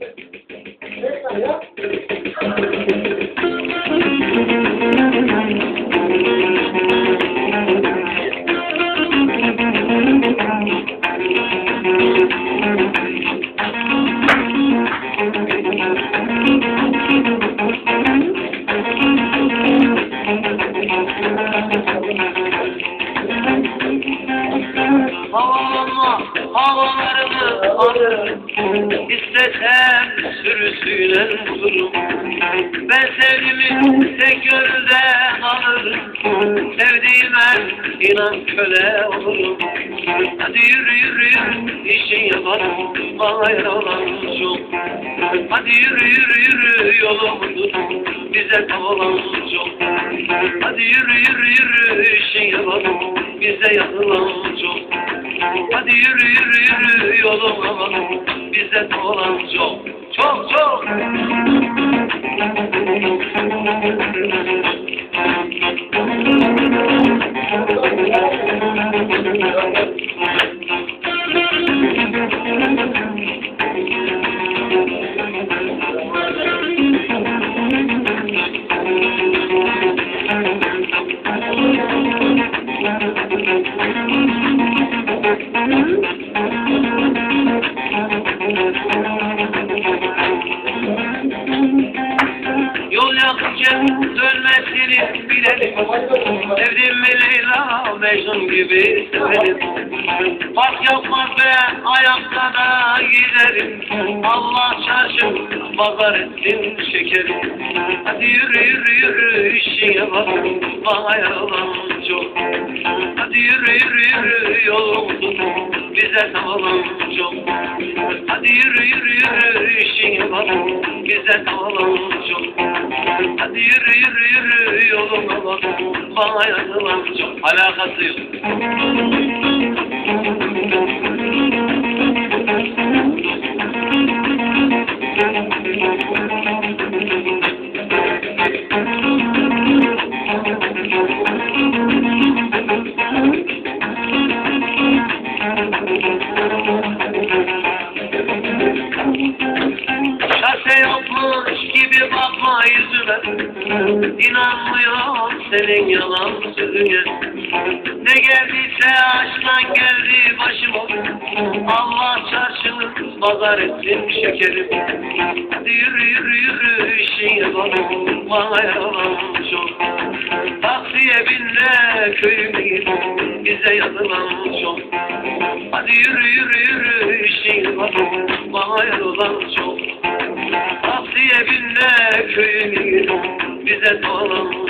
nước vào nước Havalanma havalarını alır İstesem sürüsüyle vururum Ben sevdiğimi tek gönülden alırım. Sevdiğime inan köle olurum. Hadi yürü yürü yürü işin yapalım Bana olan çok. Hadi yürü yürü yürü yolumudur Bize olan çok. Hadi yürü yürü yürü işin yapalım Bize yapılan çok Hadi yürü yürü yürü yoluma bak Bize olan çok Çok çok Yakınca dönmesini bilelim Sevdim mi Leyla? Mecnun gibi severim Fark yapmaz be ayakta da giderim. Allah çarşı pazar etsin şekerim. Hadi yürü yürü yürü işi yapalım. Bana yalan çok. Hadi yürü yürü yürü yolumuzu bize sağlam çok. Hadi yürü yürü yürü işin yapalım. Bize sağlam çok yazılan çok alakası yok. Şase yokmuş gibi bakma yüzüme İnanmıyor senin yalan sözüne Ne geldiyse aşktan geldi başıma Allah çarşını pazar etsin şekerim. Yürü yürü yürü işin Bana yalan çok Taksiye binle köyüme git Bize yazılan çok Hadi yürü yürü yürü işin Bana yalan çok Taksiye binle köyüme git Bize çok